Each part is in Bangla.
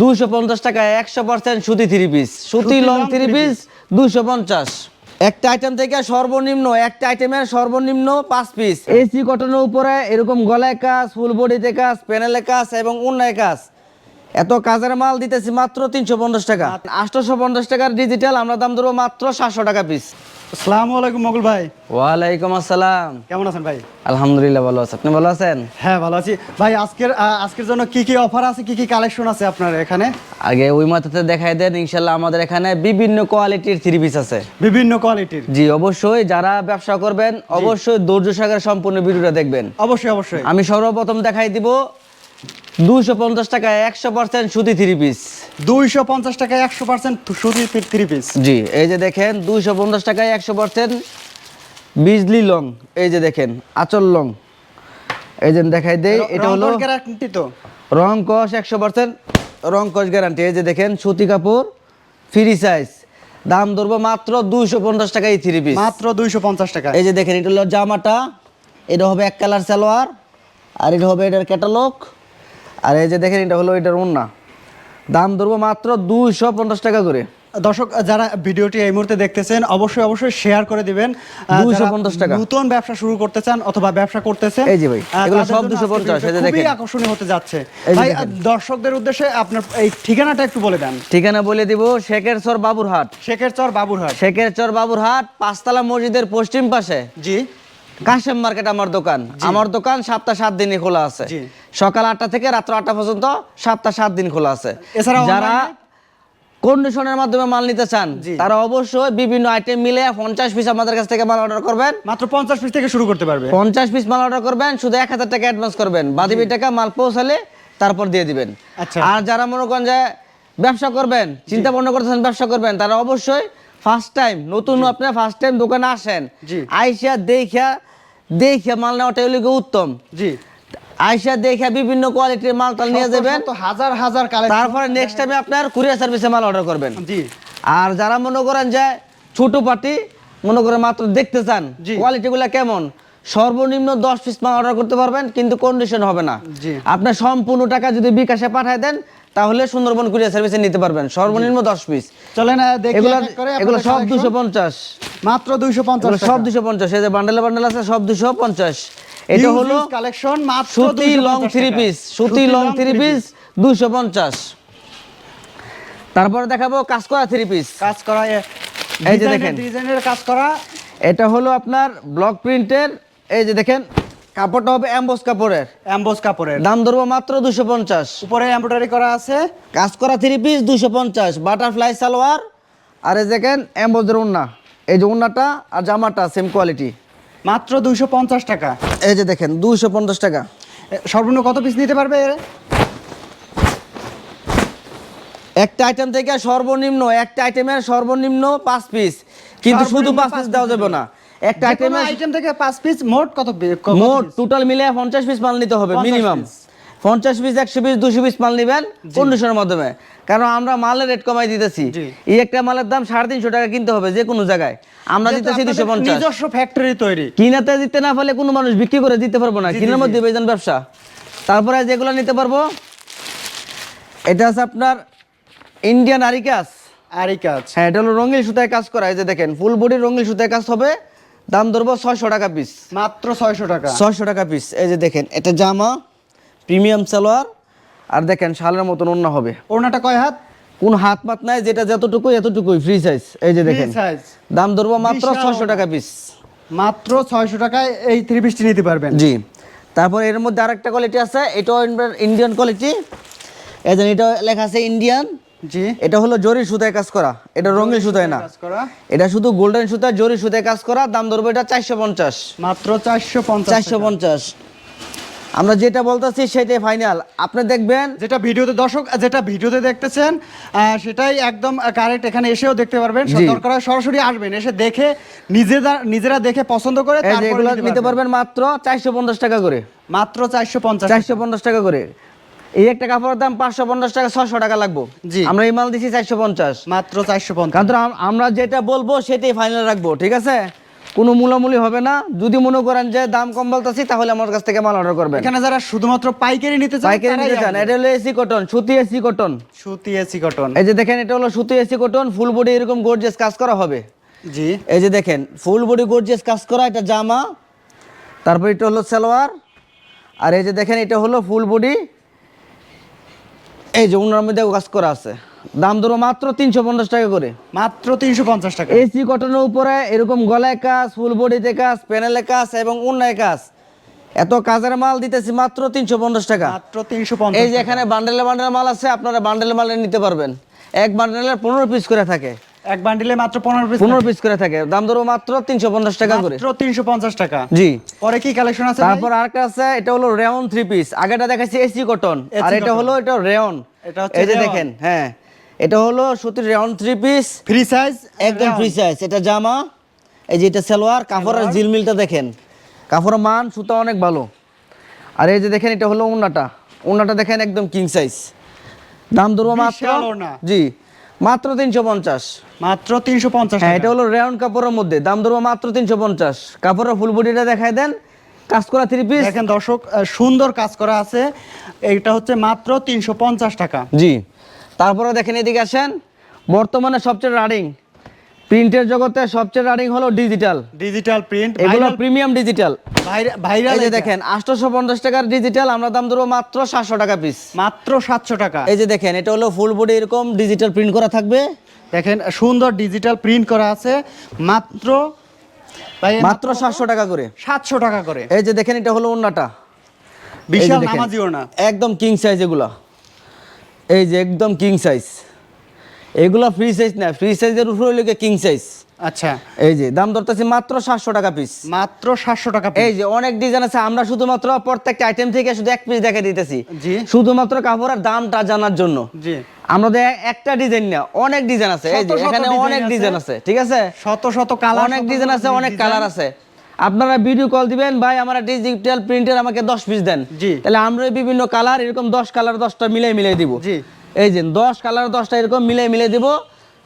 দুইশো পঞ্চাশ টাকা একশো পার্সেন্ট সুতি থ্রি পিস সুতি লং থ্রি পিস দুইশো পঞ্চাশ। একটা আইটেম থেকে সর্বনিম্ন একটা আইটেমের সর্বনিম্ন পাঁচ পিস এসি কটনের উপরে এরকম গলায় কাজ ফুল বডিতে কাজ প্যানেলে কাজ এবং অন্যায় কাজ। এত কাজের মাল দিতেছি মাত্র তিনশো পঞ্চাশ টাকা। আটশোশো পঞ্চাশ টাকার ডিজিটাল আমরা দাম ধরবো মাত্র সাতশো টাকা পিস আসসালামু আলাইকুম মকুল ভাই। ওয়ালাইকুম আসসালাম। কেমন আছেন ভাই? আলহামদুলিল্লাহ ভালো আছে। আপনি ভালো আছেন? হ্যাঁ ভালো আছি। ভাই আজকের আজকের জন্য কি কি অফার আছে কি কি কালেকশন আছে আপনার এখানে? আগে ওই মাথাতে দেখাই দেন ইনশাল্লাহ আমাদের এখানে বিভিন্ন কোয়ালিটির থ্রি পিস আছে। বিভিন্ন কোয়ালিটির জি অবশ্যই যারা ব্যবসা করবেন অবশ্যই ধৈর্য সাগর সম্পূর্ণ ভিডিওটা দেখবেন। অবশ্যই অবশ্যই। আমি সর্বপ্রথম দেখাই দিব দুইশো পঞ্চাশ টাকায় একশো পার্সেন্ট সুতি থ্রি পিস দুইশো পঞ্চাশ টাকা একশো পার্সেন্ট সুতি থ্রি পিস জি এই যে দেখেন দুইশো পঞ্চাশ টাকায় একশো পার্সেন্ট বিজলি লং এই যে দেখেন আচল লং। এই যে দেখাই দেই এটা হলো গ্যারান্টি তো। রং কস একশো পার্সেন্ট রং কস গ্যারান্টি এই যে দেখেন সুতি কাপড় ফ্রি সাইজ দাম ধরবো মাত্র দুইশো পঞ্চাশ টাকা এই থ্রি পিস মাত্র দুইশো পঞ্চাশ টাকা এই যে দেখেন এটা হলো জামাটা এটা হবে এক কালার সালোয়ার আর এটা হবে এটার ক্যাটালগ আর এই যে দেখেন এটা হলো এটার ওন্না দাম ধরবো মাত্র দুইশো পঞ্চাশ টাকা করে। দর্শক যারা ভিডিওটি এই মুহূর্তে দেখতেছেন অবশ্যই অবশ্যই শেয়ার করে দিবেন। আহ, 250 টাকা। নতুন ব্যবসা শুরু করতে চান অথবা ব্যবসা করতেছেন এই যে ভাই, এগুলো সব জন্য 250 এই যে ভিডিওটা খুবই আকর্ষণীয় হতে যাচ্ছে। ভাই দর্শকদের উদ্দেশ্যে আপনার এই ঠিকানাটা একটু বলে দেন। ঠিকানা বলে দিব শেখের চর বাবুরহাট। শেখের চর বাবুরহাট। শেখের চর বাবুরহাট পাঁচতলা মসজিদের পশ্চিম পাশে। জি। কাশেম মার্কেট আমার দোকান। আমার দোকান সপ্তাহ সাত দিনই খোলা আছে। জি। সকাল আটটা থেকে রাত্র আটটা পর্যন্ত সাতটা সাত দিন খোলা আছে। যারা কন্ডিশনের মাধ্যমে মাল নিতে চান তারা অবশ্যই বিভিন্ন আইটেম মিলে পঞ্চাশ পিস আমাদের কাছ থেকে মাল অর্ডার করবেন। মাত্র পঞ্চাশ পিস থেকে শুরু করতে পারবে। পঞ্চাশ পিস মাল অর্ডার করবেন শুধু এক হাজার টাকা অ্যাডভান্স করবেন। বাদিবি টাকা মাল পৌঁছালে তারপর দিয়ে দিবেন। আচ্ছা। আর যারা মনে করেন যে ব্যবসা করবেন চিন্তা ভাবনা করতেছেন ব্যবসা করবেন তারা অবশ্যই ফার্স্ট টাইম নতুন আপনি ফার্স্ট টাইম দোকানে আসেন জি। আইসা দেখিয়া দেখা মাল নেওয়াটাই উত্তম। জি। আইসা দেখা বিভিন্ন কোয়ালিটির মাল টাল নিয়ে যাবেন। শত হাজার হাজার তারপরে নেক্সট টাইমে আপনার কুরিয়ার সার্ভিসে মাল অর্ডার করবেন। জি। আর যারা মনে করেন যে ছোট পার্টি মনে করেন মাত্র দেখতে চান কোয়ালিটিগুলো কেমন সর্বনিম্ন দশ পিস মাল অর্ডার করতে পারবেন কিন্তু কন্ডিশন হবে না। আপনার সম্পূর্ণ টাকা যদি বিকাশে পাঠায় দেন তাহলে সুন্দরবন কুরিয়ার সার্ভিসে নিতে পারবেন সর্বনিম্ন দশ পিস চলেন আহ, দেখি এগুলো করে সব। দুশো পঞ্চাশ। মাত্র দুইশো পঞ্চাশ সব দুশো পঞ্চাশ। এই যে বান্ডেলে বান্ডেল আছে সব দুশো পঞ্চাশ। এটা হলো কালেকশন মাত্র সুতি লং থ্রি পিস সুতি লং থ্রি পিস দুশো পঞ্চাশ। তারপরে দেখাবো কাজ করা থ্রি পিস কাজ করা এই যে দেখেন। ডিজাইনের কাজ করা। এটা হলো আপনার ব্লক প্রিন্টের এই যে দেখেন কাপড়টা হবে অ্যাম্বোস কাপড়ের। এমবোস কাপড়ের। দাম ধরবো মাত্র দুশো পঞ্চাশ। উপরে এমব্রয়ডারি করা আছে। কাজ করা থ্রি পিস দুশো পঞ্চাশ। বাটারফ্লাই সালোয়ার আর এই দেখেন অ্যাম্বোজের উন্না। এই যে উন্নাটা আর জামাটা সেম কোয়ালিটি মাত্র দুইশো পঞ্চাশ টাকা। এই যে দেখেন দুইশো পঞ্চাশ টাকা। সর্বনিম্ন কত পিস নিতে পারবে এর? একটা আইটেম থেকে সর্বনিম্ন একটা আইটেমের সর্বনিম্ন পাঁচ পিস কিন্তু শুধু পাঁচ পিস দেওয়া যাবে না। একটা আইটেম থেকে পাঁচ পিস মোট কত মোট টোটাল মিলে পঞ্চাশ পিস মাল নিতে হবে মিনিমাম। পঞ্চাশ পিস একশো পিস দুশো পিস মাল নিবেন কন্ডিশনের মাধ্যমে। কারণ আমরা মালের রেট কমাই দিতেছি। এই একটা মালের দাম সাড়ে তিনশো টাকা কিনতে হবে যে কোনো জায়গায়। আমরা দিতেছি দুশো পঞ্চাশ। নিজস্ব ফ্যাক্টরি তৈরি। কিনাতে দিতে না পারলে কোনো মানুষ বিক্রি করে দিতে পারব না। কিনার মধ্যে বেজন ব্যবসা। তারপরে যেগুলো নিতে পারব এটা আছে আপনার ইন্ডিয়ান আরিকাস আরই কাজ হ্যাঁ এটা হলো রঙিন সুতায় কাজ করা। এই যে দেখেন ফুল বডি রঙিন সুতায় কাজ হবে। দাম ধরবো ছয়শো টাকা পিস মাত্র ছয়শো টাকা। ছয়শো টাকা পিস এই যে দেখেন এটা জামা। প্রিমিয়াম সালোয়ার। আর দেখেন শালের মতন অন্য হবে। ওড়নাটা কয় হাত? কোন হাত পাত নাই যেটা যতটুকু এতটুকুই ফ্রি সাইজ এই যে দেখেন দাম ধরবো মাত্র ছয়শো টাকা পিস মাত্র ছয়শো টাকায় এই থ্রি পিসটি নিতে পারবেন। জি। তারপর এর মধ্যে আরেকটা কোয়ালিটি আছে এটাও ইন্ডিয়ান কোয়ালিটি এই যে এটা লেখা আছে ইন্ডিয়ান জি। এটা হলো জরি সুতায় কাজ করা। এটা রঙিন সুতায় না। কাজ করা। এটা শুধু গোল্ডেন সুতায় জরি সুতায় কাজ করা। দাম ধরবো এটা চারশো পঞ্চাশ। মাত্র চারশো পঞ্চাশ চারশো পঞ্চাশ। আমরা যেটা বলতেছি সেটাই ফাইনাল আপনি দেখবেন যেটা ভিডিওতে দর্শক যেটা ভিডিওতে দেখতেছেন সেটাই একদম কারেক্ট এখানে এসেও দেখতে পারবেন। দরকার হয় সরাসরি আসবেন এসে দেখে নিজেরা নিজেরা দেখে পছন্দ করে এগুলো নিতে পারবেন। মাত্র চারশো পঞ্চাশ টাকা করে। মাত্র চারশো পঞ্চাশ চারশো পঞ্চাশ টাকা করে। এই একটা কাপড়ের দাম পাঁচশো পঞ্চাশ টাকা ছশো টাকা লাগবো। জি। আমরা এই মাল দিচ্ছি চারশো পঞ্চাশ। মাত্র চারশো পঞ্চাশ। কারণ আমরা যেটা বলব সেটাই ফাইনাল রাখব ঠিক আছে? কোনো মূলামূলি হবে না। যদি মনে করেন যে দাম কম বলতেছি তাহলে আমার কাছ থেকে মাল অর্ডার করবেন। এখানে যারা শুধুমাত্র পাইকারি নিতে চান পাইকারি নিতে চান। এটা হলো এসি কটন সুতি এসি কটন সুতি এসি কটন এই যে দেখেন এটা হলো সুতি এসি কটন ফুল বডি এরকম গর্জিয়াস কাজ করা হবে। জি। এই যে দেখেন ফুল বডি গর্জিয়াস কাজ করা এটা জামা। তারপর এটা হলো সালোয়ার। আর এই যে দেখেন এটা হলো ফুল বডি এই যে উনার মধ্যে কাজ করা আছে। দাম ধরো মাত্র তিনশো পঞ্চাশ টাকা করে। মাত্র তিনশো পঞ্চাশ টাকা। এসি কটনের উপরে এরকম গলায় কাজ ফুল বডিতে কাজ প্যানেলে কাজ এবং উন্নয় কাজ। এত কাজের মাল দিতেছি মাত্র তিনশো পঞ্চাশ টাকা। মাত্র তিনশো এই যে এখানে বান্ডেলে বান্ডেল মাল আছে আপনারা বান্ডেলে মাল নিতে পারবেন। এক বান্ডেলের পনেরো পিস করে থাকে। এক বান্ডিলে মাত্র পনেরো পিস পনেরো পিস করে থাকে। দাম ধরো মাত্র তিনশো পঞ্চাশ টাকা করে। মাত্র তিনশো পঞ্চাশ টাকা। জি। পরে কি কালেকশন আছে? তারপর আর আছে এটা হলো রেয়ন থ্রি পিস আগেটা দেখাচ্ছি এসি কটন আর এটা হলো এটা রেয়ন এটা হচ্ছে এই যে দেখেন হ্যাঁ। এটা হলো সুতির round three piece free size একদম ফ্রি সাইজ এটা জামা এই যে এটা সালোয়ার কাপড়ের জিলমিলটা দেখেন। কাপড়ের মান সুতা অনেক ভালো। আর এই যে দেখেন এটা হলো উন্নাটা। উন্নাটা দেখেন একদম কিং সাইজ দাম ধরবো মাত্র জি মাত্র তিনশো পঞ্চাশ। মাত্র তিনশো পঞ্চাশ হ্যাঁ টাকা। এটা হলো রেয়ন কাপড়ের মধ্যে। দাম ধরবো মাত্র তিনশো পঞ্চাশ। কাপড়ের ফুল বডিটা দেখায় দেন। কাজ করা থ্রি পিস দেখেন দর্শক সুন্দর কাজ করা আছে। এটা হচ্ছে মাত্র তিনশো পঞ্চাশ টাকা। জি। তারপরে দেখেন এদিকে আসেন। বর্তমানে সবচেয়ে রানিং প্রিন্টের জগতে সবচেয়ে রানিং হলো ডিজিটাল ডিজিটাল প্রিন্ট এগুলো প্রিমিয়াম ডিজিটাল ভাইরাল এই যে দেখেন আটশোশো পঞ্চাশ টাকার ডিজিটাল আমরা দাম ধরবো মাত্র সাতশো টাকা পিস মাত্র সাতশো টাকা। এই যে দেখেন এটা হলো ফুল বডি এরকম ডিজিটাল প্রিন্ট করা থাকবে। দেখেন সুন্দর ডিজিটাল প্রিন্ট করা আছে মাত্র মাত্র সাতশো টাকা করে। সাতশো টাকা করে। এই যে দেখেন এটা হলো ওন্নাটা বিশাল দেখেন, নামাজিও না একদম কিং সাইজ এগুলা। এই যে একদম কিং সাইজ এগুলা ফ্রি সাইজ না ফ্রি সাইজের উপরে হলো কিং সাইজ আচ্ছা। এই যে দাম ধরতেছি মাত্র সাতশো টাকা পিস মাত্র সাতশো টাকা এই যে অনেক ডিজাইন আছে আমরা শুধুমাত্র প্রত্যেকটা আইটেম থেকে শুধু এক পিস দেখে দিতেছি। জি। শুধুমাত্র কাপড়ের দামটা জানার জন্য। জি। আমাদের একটা ডিজাইন না অনেক ডিজাইন আছে। এই যে এখানে অনেক ডিজাইন আছে ঠিক আছে? শত শত কালার অনেক ডিজাইন আছে অনেক কালার আছে। আপনারা ভিডিও কল দিবেন ভাই আমার ডিজিটাল প্রিন্টার আমাকে দশ পিস দেন। জি। তাহলে আমরা বিভিন্ন কালার এরকম দশ কালার দশটা মিলাই মিলাই দিব। জি। এই যে দশ কালার দশটা এরকম মিলাই মিলাই দিব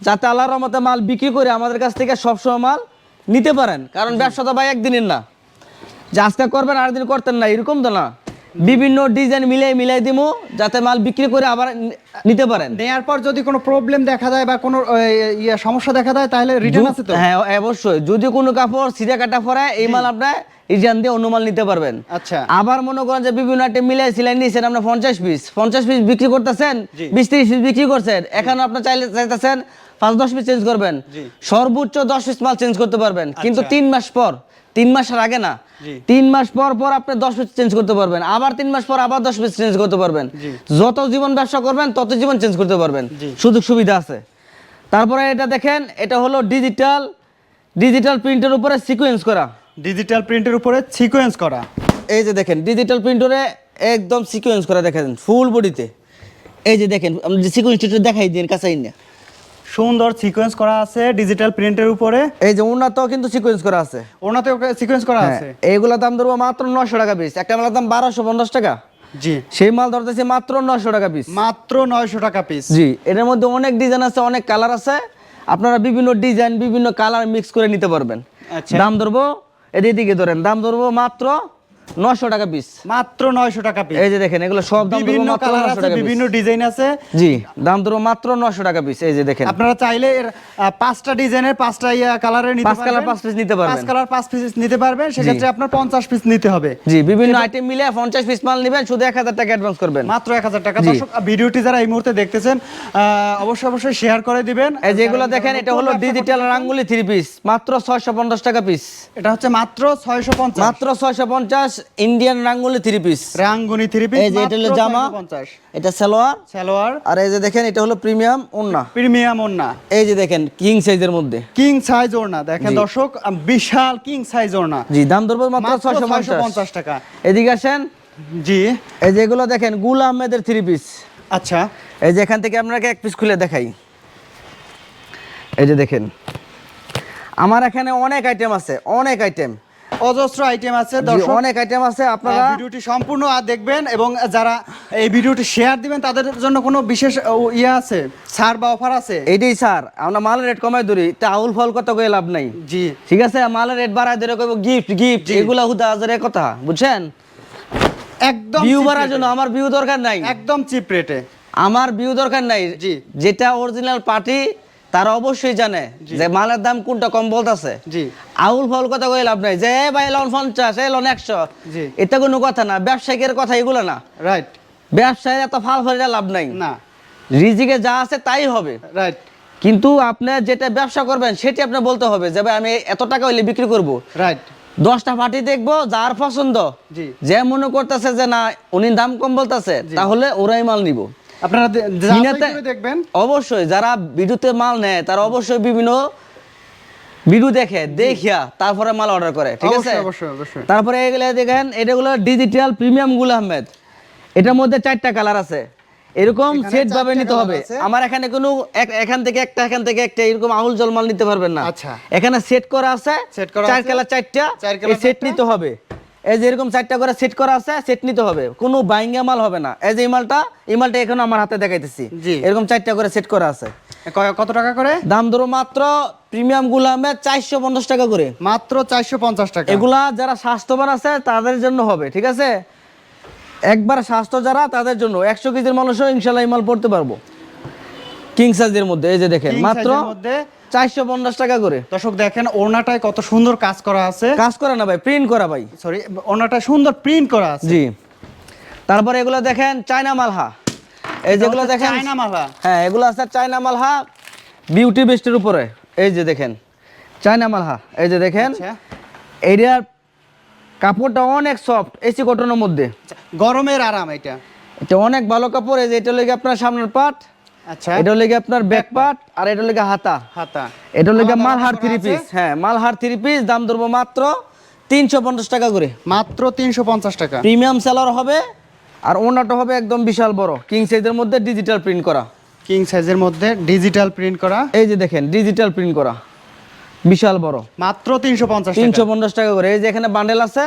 যাতে আল্লাহর রহমতে মাল বিক্রি করে আমাদের কাছ থেকে সবসময় মাল নিতে পারেন। কারণ ব্যবসা তো ভাই একদিনের না। যে আজকে করবেন আর দিন করতেন না এরকম তো না। বিভিন্ন ডিজাইন মিলাই মিলাই দিব যাতে মাল বিক্রি করে আবার নিতে পারেন। নেয়ার পর যদি কোনো প্রবলেম দেখা যায় বা কোনো ইয়ে সমস্যা দেখা যায় তাহলে রিটার্ন আছে তো? হ্যাঁ অবশ্যই। যদি কোনো কাপড় সিধা কাটা পরে এই মাল আপনার রিটার্ন দিয়ে অন্য মাল নিতে পারবেন। আচ্ছা। আবার মনে করেন যে বিভিন্ন একটা মিলাই সিলাই নিয়েছেন আপনার পঞ্চাশ পিস পঞ্চাশ পিস বিক্রি করতেছেন। বিশ তিরিশ পিস বিক্রি করছেন। এখন আপনার চাইলে চাইতেছেন পাঁচ দশ পিস চেঞ্জ করবেন। সর্বোচ্চ দশ পিস মাল চেঞ্জ করতে পারবেন। কিন্তু আচ্ছা। তিন মাস পর তিন মাসের আগে না? তিন মাস পর পর আপনি দশ পিস চেঞ্জ করতে পারবেন। আবার তিন মাস পর আবার দশ পিস চেঞ্জ করতে পারবেন। যত জীবন ব্যবসা করবেন তত জীবন চেঞ্জ করতে পারবেন। সুযোগ সুবিধা আছে। তারপরে এটা দেখেন এটা হলো ডিজিটাল ডিজিটাল প্রিন্টের উপরে সিকোয়েন্স করা। ডিজিটাল প্রিন্টের উপরে সিকোয়েন্স করা। এই যে দেখেন ডিজিটাল প্রিন্টারে একদম সিকোয়েন্স করা দেখেন ফুল বডিতে এই যে দেখেন আমি যে সিকোয়েন্সটা দেখাই দিন কাছাই না। সুন্দর সিকোয়েন্স করা আছে ডিজিটাল প্রিন্টের উপরে। এই যে উন্নত কিন্তু সিকোয়েন্স করা আছে। ওনাতে সিকোয়েন্স করা হ্যাঁ আছে। এইগুলা দাম ধরবো মাত্র নশো টাকা পিস একটা মালের দাম বারোশো পঞ্চাশ টাকা। জি। সেই মাল ধরতেছে মাত্র নশো টাকা পিস মাত্র নয়শো টাকা পিস জি এটার মধ্যে অনেক ডিজাইন আছে অনেক কালার আছে। আপনারা বিভিন্ন ডিজাইন বিভিন্ন কালার মিক্স করে নিতে পারবেন। আচ্ছা। দাম ধরবো এদিকে ধরেন দাম ধরবো মাত্র নশো টাকা পিস মাত্র নয়শো টাকা পিস এই যে দেখেন এগুলো সব দাম বিভিন্ন কালার আছে বিভিন্ন ডিজাইন আছে। জি দাম ধরো মাত্র নশো টাকা পিস এই যে দেখেন। আপনারা চাইলে এর পাঁচটা ডিজাইনের পাঁচটা ইয়া কালারের নিতে পাঁচ কালার পাঁচ পিস নিতে পারবেন। পাঁচ কালার পাঁচ পিস নিতে পারবেন। সেক্ষেত্রে আপনার পঞ্চাশ পিস নিতে হবে। জি বিভিন্ন আইটেম মিলে পঞ্চাশ পিস মাল নেবেন শুধু এক হাজার টাকা অ্যাডভান্স করবেন। মাত্র এক হাজার টাকা। দর্শক ভিডিওটি যারা এই মুহূর্তে দেখতেছেন অবশ্যই অবশ্যই শেয়ার করে দিবেন। এই যেগুলো দেখেন এটা হলো ডিজিটাল রাঙ্গুলি থ্রি পিস মাত্র ছয়শো পঞ্চাশ টাকা পিস এটা হচ্ছে মাত্র ছয়শো পঞ্চাশ। মাত্র ছয়শো পঞ্চাশ ইন্ডিয়ান রাঙ্গুলি থ্রি পিস রাঙ্গুনি থ্রি পিস এই যে এটা হলো জামা এটা সালোয়ার। সালোয়ার। আর এই যে দেখেন এটা হলো প্রিমিয়াম ওন্না প্রিমিয়াম এই যে দেখেন কিং সাইজের মধ্যে। কিং সাইজ ওড়না দেখেন দর্শক বিশাল কিং সাইজ জি দাম ধরবো মাত্র মাত্র ছয়শো ছয়শো পঞ্চাশ পঞ্চাশ টাকা। এদিকে আসেন। জি। এই যেগুলো দেখেন গুল আহমেদের থ্রি পিস আচ্ছা। এই যে এখান থেকে আপনাকে এক পিস খুলে দেখাই। এই যে দেখেন। আমার এখানে অনেক আইটেম আছে অনেক আইটেম অজস্র আইটেম আছে দর্শক। অনেক আইটেম আছে আপনারা ভিডিওটি সম্পূর্ণ আর দেখবেন এবং যারা এই ভিডিওটি শেয়ার দিবেন তাদের জন্য কোনো বিশেষ ইয়ে আছে? ছাড় বা অফার আছে? এইটাই স্যার আমরা মালের রেট কমাই ধরি তা আউল ফল কত করে লাভ নাই। জি। ঠিক আছে মালের রেট বাড়ায় ধরে কইব গিফট গিফট এগুলা হুদা আজরে কথা বুঝছেন? একদম ভিউ বাড়ার জন্য আমার ভিউ দরকার নাই। একদম চিপ রেটে আমার ভিউ দরকার নাই। জি। যেটা অরিজিনাল পার্টি তারা অবশ্যই জানে যে মালের দাম কোনটা কম বলতেছে। আউল ফল কথা কই লাভ নাই। যে ভাই লন পঞ্চাশ এ লন একশো। এটা কোনো কথা না। ব্যবসায়িকের কথা এগুলো না। রাইট ব্যবসায়ীর এত ফাল ফালিটা লাভ নাই। না। রিজিকে যা আছে তাই হবে। রাইট কিন্তু আপনি যেটা ব্যবসা করবেন সেটি আপনি বলতে হবে যে ভাই আমি এত টাকা হইলে বিক্রি করব। রাইট দশটা পার্টি দেখব যার পছন্দ। যে মনে করতেছে যে না উনি দাম কম বলতেছে তাহলে ওরাই মাল নিব। আপনারা দেখবেন। অবশ্যই যারা ভিডিওতে মাল নেয় তারা অবশ্যই বিভিন্ন ভিডিও দেখে দেখিয়া তারপরে মাল অর্ডার করে ঠিক আছে? তারপরে এগুলো দেখেন এটাগুলো ডিজিটাল প্রিমিয়াম গুল আহমেদ। এটার মধ্যে চারটা কালার আছে। এরকম সেট ভাবে নিতে হবে। আমার এখানে কোনো এখান থেকে একটা এখান থেকে একটা এরকম আউল জলমাল নিতে পারবেন না। আচ্ছা। এখানে সেট করা আছে চার কালার চারটা চার সেট নিতে হবে। এই যে এরকম চারটা করে সেট করা আছে সেট নিতে হবে। কোনো বাইঙ্গা মাল হবে না। এই যে এই মালটা এই মালটা এখন আমার হাতে দেখাইতেছি। এরকম চারটা করে সেট করা আছে। কত টাকা করে? দাম ধরো মাত্র প্রিমিয়াম গুলামে চারশো পঞ্চাশ টাকা করে। মাত্র চারশো পঞ্চাশ টাকা। এগুলা যারা স্বাস্থ্যবান আছে তাদের জন্য হবে ঠিক আছে? একবার স্বাস্থ্য যারা তাদের জন্য। একশো কেজির মানুষও ইনশাল্লাহ এই মাল পড়তে পারব। কিং সাইজের মধ্যে এই যে দেখেন মাত্র চারশো পঞ্চাশ টাকা করে। দর্শক দেখেন ওড়নাটায় কত সুন্দর কাজ করা আছে। কাজ করে না ভাই প্রিন্ট করা ভাই। সরি ওড়নাটায় সুন্দর প্রিন্ট করা আছে। জি। তারপরে এগুলো দেখেন চায়না মালহা। এই যেগুলো দেখেন চায়না মালা হ্যাঁ এগুলো আছে চায়না মালহা বিউটি বেস্টের উপরে। এই যে দেখেন চায়না মালহা। এই যে দেখেন আচ্ছা। এইটার কাপড়টা অনেক সফট এসি কটনের মধ্যে। আচ্ছা, গরমের আরাম এটা। এটা অনেক ভালো কাপড় এই যে এটা লেগে আপনার সামনের পাট আচ্ছা। এটা লেগে আপনার ব্যাক পাট আর এটা লেগে হাতা। হাতা। এটা লেগে আলাদা মালহার আলাদা থ্রি পিস হ্যাঁ মালহার থ্রি পিস দাম ধরবো মাত্র তিনশো পঞ্চাশ টাকা করে। মাত্র তিনশো পঞ্চাশ টাকা। প্রিমিয়াম সেলার হবে আর ওনাটা হবে একদম বিশাল বড় কিং সাইজের মধ্যে ডিজিটাল প্রিন্ট করা। কিং সাইজের মধ্যে ডিজিটাল প্রিন্ট করা। এই যে দেখেন ডিজিটাল প্রিন্ট করা। বিশাল বড়। মাত্র তিনশো পঞ্চাশ তিনশো টাকা পঞ্চাশ টাকা করে। এই যে এখানে বান্ডেল আছে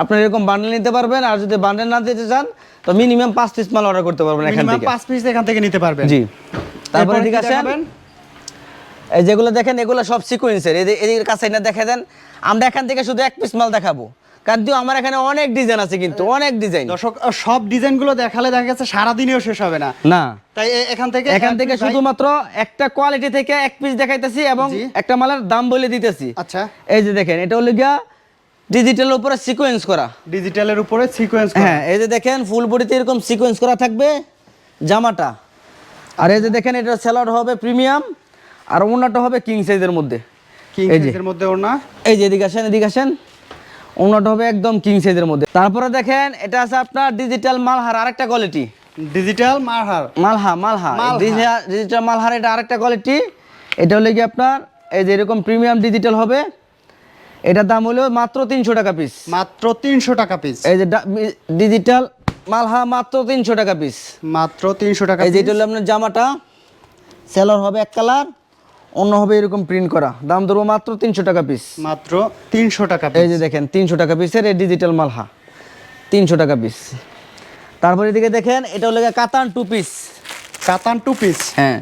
আপনার এরকম বান্ডেল নিতে পারবেন আর যদি বান্ডেল না দিতে চান তো মিনিমাম পাঁচ পিস মাল অর্ডার করতে পারবেন এখান থেকে। পাঁচ পিস এখান থেকে নিতে পারবেন। জি। তারপরে ঠিক আছে এই যেগুলো দেখেন এগুলো সব সিকোয়েন্সের এদের কাছে না দেখে দেন আমরা এখান থেকে শুধু এক পিস মাল দেখাবো। কারণ আমার এখানে অনেক ডিজাইন আছে কিন্তু অনেক ডিজাইন দর্শক সব ডিজাইনগুলো দেখালে দেখা গেছে সারাদিনেও শেষ হবে না। না। তাই এখান থেকে এখান থেকে শুধুমাত্র একটা কোয়ালিটি থেকে এক পিস দেখাইতেছি এবং একটা মালের দাম বলে দিতেছি। আচ্ছা। এই যে দেখেন এটা হলো গিয়া ডিজিটাল উপরে সিকোয়েন্স করা। ডিজিটালের উপরে সিকোয়েন্স হ্যাঁ এই যে দেখেন ফুল বডিতে এরকম সিকোয়েন্স করা থাকবে জামাটা। আর এই যে দেখেন এটা সেলার হবে প্রিমিয়াম আর ওনাটা হবে কিং সাইজের মধ্যে। কিং। সাইজের মধ্যে ওর না এই যে এদিকে আসেন এদিকে আসেন। ওনাটা হবে একদম কিং সাইজের মধ্যে। তারপরে দেখেন এটা আছে আপনার ডিজিটাল মালহার আরেকটা কোয়ালিটি ডিজিটাল মালহার। মালহা মালহা। মালহা। ডিজিটাল মালহার এটা আরেকটা কোয়ালিটি এটা হলো কি আপনার এই যে এরকম প্রিমিয়াম ডিজিটাল হবে। এটার দাম হলো মাত্র তিনশো টাকা পিস মাত্র তিনশো টাকা পিস এই যে ডিজিটাল মালহা মাত্র তিনশো টাকা পিস মাত্র তিনশো টাকা এই যে এটা হলো আপনার জামাটা। সেলর হবে এক কালার অন্য হবে এরকম প্রিন্ট করা। দাম ধরবো মাত্র তিনশো টাকা পিস মাত্র তিনশো টাকা এই যে দেখেন তিনশো টাকা পিসের এই ডিজিটাল মালহা। তিনশো টাকা পিস তারপরে এদিকে দেখেন এটা হলো কাতান টু পিস কাতান টু পিস হ্যাঁ।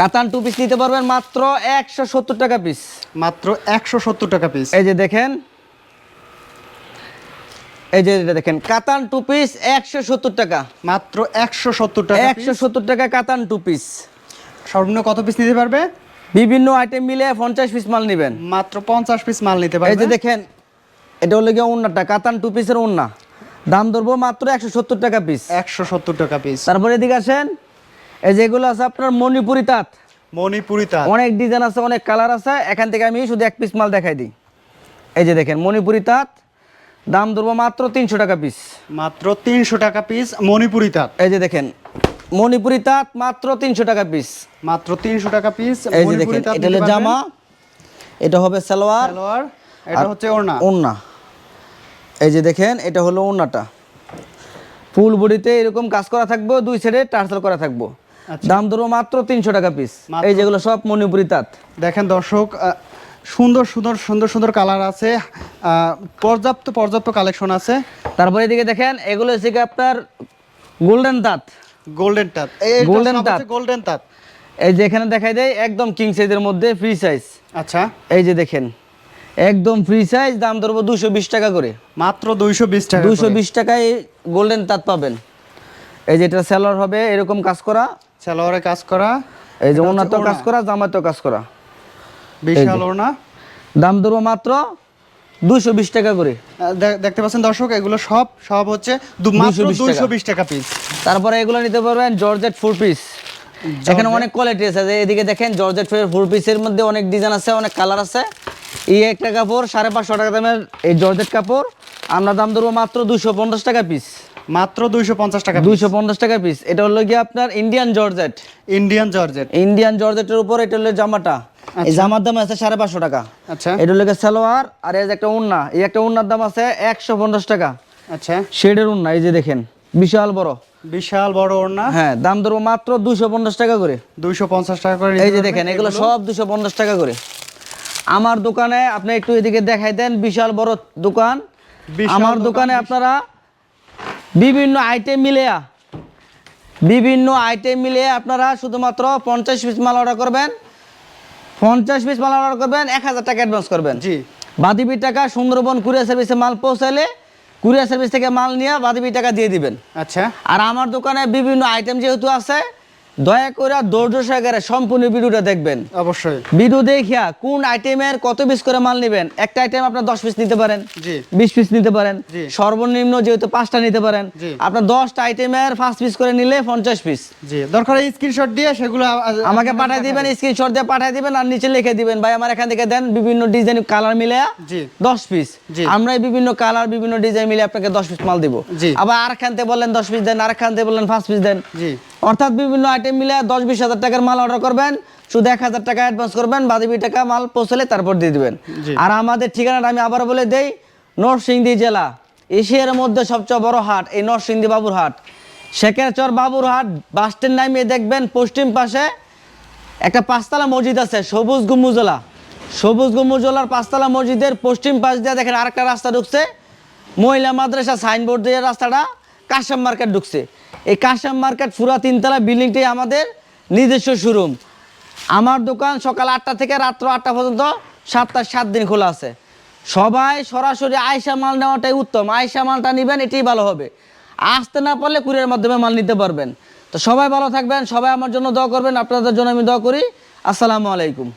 কাতান টু পিস নিতে পারবেন মাত্র একশো সত্তর টাকা পিস মাত্র একশো সত্তর টাকা পিস এই যে দেখেন এই যে এটা দেখেন কাতান টু পিস একশো সত্তর টাকা। মাত্র একশো সত্তর টাকা একশো সত্তর টাকা কাতান টু পিস সর্বনিম্ন কত পিস নিতে পারবে? বিভিন্ন আইটেম মিলে পঞ্চাশ পিস মাল নেবেন। মাত্র পঞ্চাশ পিস মাল নিতে এই যে দেখেন এটা হলো গিয়ে ওন্নাটা কাতান টু পিসের ওন্না দাম ধরবো মাত্র একশো সত্তর টাকা পিস একশো সত্তর টাকা পিস তারপরে এদিকে আসেন এই যেগুলো আছে আপনার মণিপুরি তাঁত। মণিপুরি তাঁত। অনেক ডিজাইন আছে অনেক কালার আছে। এখান থেকে আমি শুধু এক পিস মাল দেখাই দিই। এই যে দেখেন মণিপুরি তাঁত। দাম ধরবো মাত্র তিনশো টাকা পিস মাত্র তিনশো টাকা পিস মণিপুরি তাঁত। এই যে দেখেন মণিপুরি তাঁত মাত্র তিনশো টাকা পিস মাত্র তিনশো টাকা পিস এই যে দেখেন এটা হলো জামা। এটা হবে সালোয়ার। সালোয়ার এটা হচ্ছে ওড়না। ওন্না এই যে দেখেন এটা হলো ওন্নাটা ফুল বডিতে এরকম কাজ করা থাকবে দুই সাইডে টার্সেল করা থাকব। দাম ধরবো মাত্র তিনশো টাকা পিস এই যেগুলো সব মণিপুরি তাঁত। দেখেন দর্শক সুন্দর সুন্দর সুন্দর সুন্দর কালার আছে পর্যাপ্ত পর্যাপ্ত কালেকশন আছে। তারপরে এদিকে দেখেন এগুলো হচ্ছে কি আপনার গোল্ডেন তাঁত। গোল্ডেন তাঁত। Golden তাঁত। গোল্ডেন তাঁত। এই যে এখানে দেখাই দেয় একদম কিং সাইজের মধ্যে ফ্রি সাইজ আচ্ছা। এই যে দেখেন একদম ফ্রি সাইজ দাম ধরবো দুশো বিশ টাকা করে। মাত্র দুইশো বিশ টাকা দুশো বিশ টাকায় গোল্ডেন তাঁত পাবেন। এই যে এটা সেলর হবে এরকম কাজ করা। সালোয়ারে কাজ করা এই যে তো কাজ করা জামার তো কাজ করা। বিশাল ওড়না। দাম ধরবো মাত্র দুশো বিশ টাকা করে। দেখতে পাচ্ছেন দর্শক এগুলো সব সব হচ্ছে দু- মাত্র 220 টাকা। দুইশো বিশ টাকা পিস তারপরে এগুলো নিতে পারবেন জর্জেট ফুল পিস এখানে অনেক কোয়ালিটি আছে। এদিকে দেখেন জর্জেট ফুল পিসের মধ্যে অনেক ডিজাইন আছে অনেক কালার আছে। এই একটা কাপড় সাড়ে পাঁচশো টাকা দামের এই জর্জেট কাপড়। আমরা দাম ধরবো মাত্র দুশো পঞ্চাশ টাকা পিস মাত্র দুইশো পঞ্চাশ টাকা দুইশো পঞ্চাশ টাকা পিস এটা হলো গিয়ে আপনার Indian georgette Indian georgette Indian জর্জেটের উপর এটা হলো জামাটা। এই জামার দাম আছে সাড়ে পাঁচশো টাকা। আচ্ছা। এটা হলো সালোয়ার আর এই যে একটা উন্না। এই একটা উন্নার দাম আছে একশো পঞ্চাশ টাকা। আচ্ছা। শেডের উন্না এই যে দেখেন বিশাল বড়। বিশাল বড় ওড়না হ্যাঁ দাম ধরবো মাত্র দুশো পঞ্চাশ টাকা করে। দুইশো পঞ্চাশ টাকা করে এই যে দেখেন এগুলো। সব দুশো পঞ্চাশ টাকা করে। আমার দোকানে আপনি একটু এদিকে দেখাই দেন বিশাল বড় দোকান। আমার দোকানে আপনারা বিভিন্ন আইটেম মিলিয়া বিভিন্ন আইটেম মিলিয়ে আপনারা শুধুমাত্র পঞ্চাশ পিস মাল অর্ডার করবেন। পঞ্চাশ পিস মাল অর্ডার করবেন এক হাজার টাকা অ্যাডভান্স করবেন। জি। বাদিবি টাকা সুন্দরবন কুরিয়ার সার্ভিসে মাল পৌঁছালে কুরিয়ার সার্ভিস থেকে মাল নিয়ে বাদিবি টাকা দিয়ে দিবেন। আচ্ছা। আর আমার দোকানে বিভিন্ন আইটেম যেহেতু আছে দয়া করে ধৈর্য সহকারে সম্পূর্ণ ভিডিওটা দেখবেন। অবশ্যই। ভিডিও দেখিয়া কোন আইটেমের কত পিস করে মাল নেবেন? একটা আইটেম আপনার দশ পিস নিতে পারেন জি। বিশ পিস নিতে পারেন সর্বনিম্ন যেহেতু পাঁচটা নিতে পারেন জি। আপনার দশটা আইটেমের পাঁচ পিস করে নিলে পঞ্চাশ পিস জি দরকার স্ক্রিনশট দিয়ে সেগুলো আমাকে পাঠিয়ে দিবেন স্ক্রিনশট দিয়ে পাঠিয়ে দিবেন আর নিচে লিখে দিবেন। ভাই আমার এখান থেকে দেন বিভিন্ন ডিজাইন কালার মিলে জি। দশ পিস। আমরা বিভিন্ন কালার বিভিন্ন ডিজাইন মিলে আপনাকে দশ পিস মাল দিব। জি। আবার আর খানতে বললেন দশ পিস দেন আর খানতে বললেন পাঁচ পিস দেন। জি। অর্থাৎ বিভিন্ন আইটেম মিলে দশ বিশ হাজার টাকার মাল অর্ডার করবেন শুধু এক হাজার টাকা অ্যাডভান্স করবেন বাকি টাকা মাল পৌঁছলে তারপর দিয়ে দিবেন। আর আমাদের ঠিকানাটা আমি আবার বলে দেই নরসিংদী জেলা এশিয়ার মধ্যে সবচেয়ে বড় হাট এই নরসিংদী বাবুর হাট। শেখেরচর বাবুর হাট বাস স্ট্যান্ড নামিয়ে দেখবেন পশ্চিম পাশে একটা পাঁচতলা মসজিদ আছে সবুজ গুম্বুজলা সবুজ গুম্বুজলার পাঁচতলা মসজিদের পশ্চিম পাশ দিয়ে দেখেন আরেকটা রাস্তা ঢুকছে মহিলা মাদ্রাসা সাইনবোর্ড দিয়ে রাস্তাটা কাশাম মার্কেট ঢুকছে। এই কাশাম মার্কেট পুরা তিনতলা বিল্ডিংটি আমাদের নিজস্ব শোরুম আমার দোকান সকাল আটটা থেকে রাত্র আটটা পর্যন্ত সাতটা সাত দিন খোলা আছে। সবাই সরাসরি আয়সা মাল নেওয়াটাই উত্তম। আয়সা মালটা নেবেন, এটাই ভালো হবে। আসতে না পারলে কুরিয়ার মাধ্যমে মাল নিতে পারবেন। তো সবাই ভালো থাকবেন, সবাই আমার জন্য দোয়া করবেন, আপনাদের জন্য আমি দোয়া করি। আসসালামু আলাইকুম।